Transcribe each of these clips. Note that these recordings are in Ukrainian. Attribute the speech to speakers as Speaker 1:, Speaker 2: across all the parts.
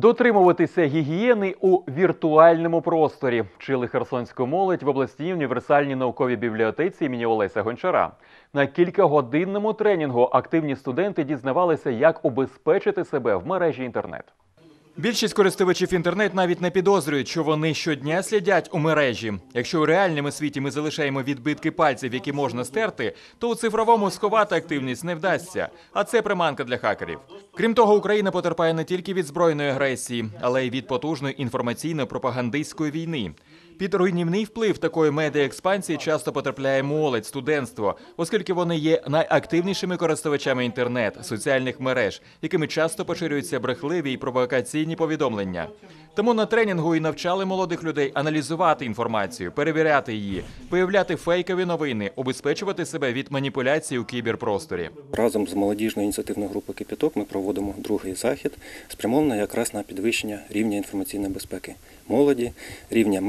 Speaker 1: Дотримуватися гігієни у віртуальному просторі вчили херсонську молодь в обласній універсальній науковій бібліотеці імені Олеся Гончара. На кількагодинному тренінгу активні студенти дізнавалися, як убезпечити себе в мережі інтернет. Більшість користувачів інтернет навіть не підозрюють, що вони щодня слідять у мережі. Якщо у реальному світі ми залишаємо відбитки пальців, які можна стерти, то у цифровому сховати активність не вдасться. А це приманка для хакерів. Крім того, Україна потерпає не тільки від збройної агресії, але й від потужної інформаційно-пропагандистської війни. Під руйнівний вплив такої медіаекспансії часто потрапляє молодь, студентство, оскільки вони є найактивнішими користувачами інтернет, соціальних мереж, якими часто поширюються брехливі і провокаційні повідомлення. Тому на тренінгу і навчали молодих людей аналізувати інформацію, перевіряти її, виявляти фейкові новини, убезпечувати себе від маніпуляцій у кіберпросторі.
Speaker 2: Разом з молодіжною ініціативною групою Кипіток ми проводимо другий захід, спрямований якраз на підвищення рівня інформаційної безпеки молоді, рівня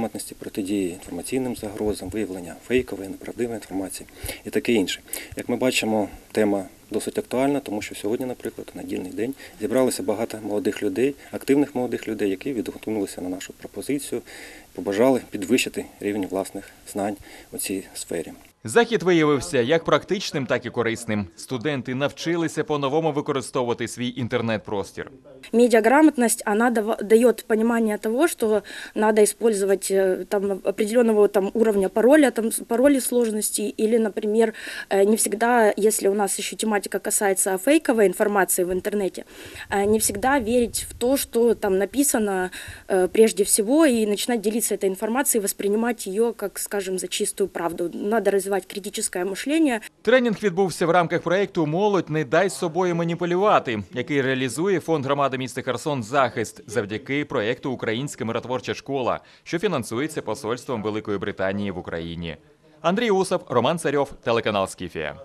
Speaker 2: медіаграмотності, протидії інформаційним загрозам, виявлення фейкової, неправдивої інформації і таке інше. Як ми бачимо, тема досить актуальна, тому що сьогодні, наприклад, недільний день зібралося багато молодих людей, активних молодих людей, які відгукнулися на нашу пропозицію, побажали підвищити рівень власних знань у цій сфері.
Speaker 1: Захід виявився як практичним, так і корисним. Студенти навчилися по-новому використовувати свій інтернет-простір.
Speaker 3: Медиаграмотность, она дава- дает понимание того, что надо использовать э, там, определенного там, уровня пароля, там, с- пароли сложности, или, например, э, не всегда, если у нас еще тематика касается фейковой информации в интернете, э, не всегда верить в то, что там написано э, прежде всего, и начинать делиться этой информацией, воспринимать ее, как, скажем, за чистую правду. Надо развивать критическое мышление,
Speaker 1: Тренінг відбувся в рамках проєкту Молодь не дай собою маніпулювати, який реалізує фонд громади міста Херсон Захист завдяки проєкту Українська миротворча школа, що фінансується посольством Великої Британії в Україні. Андрій Усов, Роман Царьов, телеканал Скіфія.